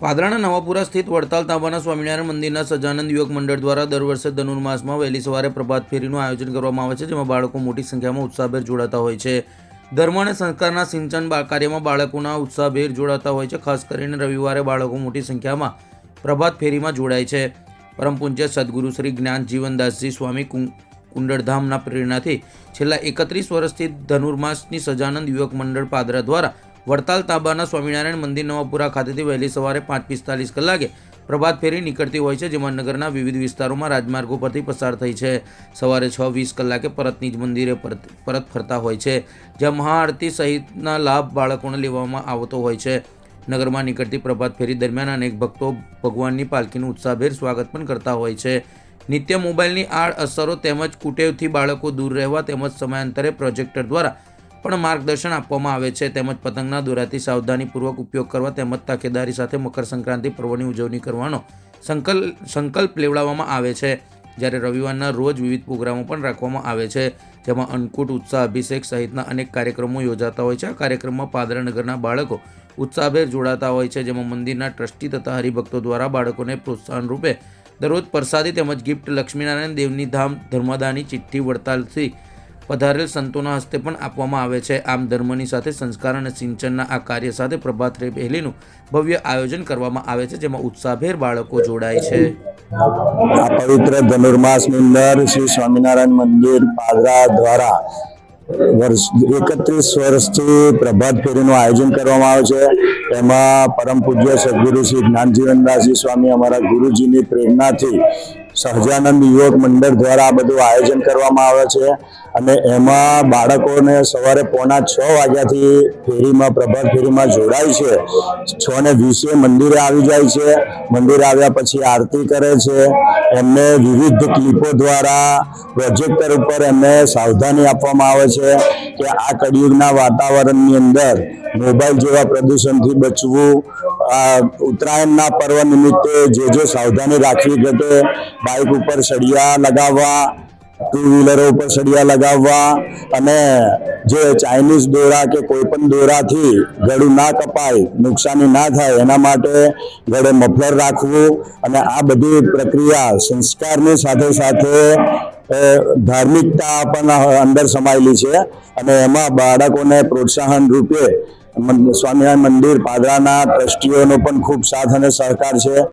પાદરાના નવાપુરા સ્થિત વડતાલ તાંબાના સ્વામિનારાયણ મંદિરના સજાનંદ યુવક મંડળ દ્વારા દર વર્ષે ધનુર્માસમાં વહેલી સવારે પ્રભાત ફેરીનું આયોજન કરવામાં આવે છે, જેમાં બાળકો મોટી સંખ્યામાં ઉત્સાહભેર જોડાતા હોય છે. ધર્મ અને સંસ્કારના સિંચન કાર્યમાં બાળકોના ઉત્સાહભેર જોડાતા હોય છે, ખાસ કરીને રવિવારે બાળકો મોટી સંખ્યામાં પ્રભાત ફેરીમાં જોડાય છે. પરમ પૂજ્ય સદગુરુ શ્રી જ્ઞાન જીવનદાસજી સ્વામી કુંડળધામના પ્રેરણાથી છેલ્લા એકત્રીસ વર્ષથી ધનુર્માસની સજાનંદ યુવક મંડળ પાદરા દ્વારા વડતાલ તાબાના સ્વામિનારાયણ મંદિર નવાપુરા ખાતેથી વહેલી સવારે પાંચ પિસ્તાલીસ કલાકે પ્રભાત ફેરી નીકળતી હોય છે, જેમાં નગરના વિવિધ વિસ્તારોમાં રાજમાર્ગો પરથી પસાર થઈ છે. સવારે છ વીસ કલાકે પરત નિજ મંદિરે પરત ફરતા હોય છે, જ્યાં મહાઆરતી સહિતના લાભ બાળકોને લેવામાં આવતો હોય છે. નગરમાં નીકળતી પ્રભાત ફેરી દરમિયાન અનેક ભક્તો ભગવાનની પાલખીનું ઉત્સાહભેર સ્વાગત પણ કરતા હોય છે. નિત્ય મોબાઈલની આડ અસરો તેમજ કુટેવથી બાળકો દૂર રહેવા તેમજ સમયાંતરે પ્રોજેક્ટર દ્વારા પણ માર્ગદર્શન આપવામાં આવે છે. તેમજ પતંગના દોરાથી સાવધાનીપૂર્વક ઉપયોગ કરવા તેમજ તકેદારી સાથે મકર સંક્રાંતિ પર્વની ઉજવણી કરવાનો સંકલ્પ સંકલ્પ લેવડાવવામાં આવે છે. જ્યારે રવિવારના રોજ વિવિધ પ્રોગ્રામો પણ રાખવામાં આવે છે, જેમાં અન્નકૂટ, ઉત્સાહ અભિષેક સહિતના અનેક કાર્યક્રમો યોજાતા હોય છે. આ કાર્યક્રમમાં પાદરાનગરના બાળકો ઉત્સાહભેર જોડાતા હોય છે, જેમાં મંદિરના ટ્રસ્ટી તથા હરિભક્તો દ્વારા બાળકોને પ્રોત્સાહન રૂપે દરરોજ પ્રસાદી તેમજ ગિફ્ટ લક્ષ્મીનારાયણ દેવની ધામ ધર્મદાની ચિઠ્ઠી વડતાલથી પધારેલ સંતોના હસ્તે પણ આપવામાં આવે છે. આમ ધર્મની સાથે સંસ્કાર અને સિંચનના આ કાર્ય સાથે પ્રભાત રે પહેલીનું ભવ્ય આયોજન કરવામાં આવે છે, જેમાં ઉત્સાહભેર બાળકો જોડાય છે. આ પવિત્ર ધનુર્માસની અંદર શ્રી સ્વામિનારાયણ મંદિર પાદરા દ્વારા વર્ષ એકત્રીસ વર્ષથી પ્રભાત ફેરીનું આયોજન કરવામાં આવે છે. એમાં પરમ પૂજ્ય સદગુરુ શ્રી જ્ઞાનજીવનદાસજી સ્વામી અમારા ગુરુજીની પ્રેરણાથી સહજાનંદ યુવક મંડળ દ્વારા આ બધું આયોજન કરવામાં આવે છે અને એમાં બાળકોને સવારે પોણા છ વાગ્યાથી ફેરીમાં પ્રભાત ફેરીમાં જોડાય છે. છ ને વીસે મંદિરે આવી જાય છે. મંદિરે આવ્યા પછી આરતી કરે છે. એમને વિવિધ ક્લિપો દ્વારા પ્રોજેક્ટર ઉપર એમને સાવધાની આપવામાં આવે છે કે આ કળિયુગના વાતાવરણની અંદર મોબાઈલ જેવા પ્રદૂષણથી બચવું ઉત્તરાયણના પર્વ નિમિત્તે જે જે સાવધાની રાખવી ઘટે બાઇક ઉપર સળિયા લગાવવા ટુ વ્હીલરો ઉપર સળિયા લગાવવા અને જે ચાઇનીઝ દોરા કે કોઈ પણ દોરાથી ગળું ના કપાય, નુકસાની ના થાય, એના માટે ગળે મફલર રાખવું અને આ બધી પ્રક્રિયા સંસ્કારની સાથે સાથે ધાર્મિકતા પણ અંદર સમાયેલી છે અને એમાં બાળકોને પ્રોત્સાહન રૂપે સ્વામિનારાયણ મંદિર પાદરાના ટ્રસ્ટીઓનો પણ ખૂબ સાથ અને સહકાર છે.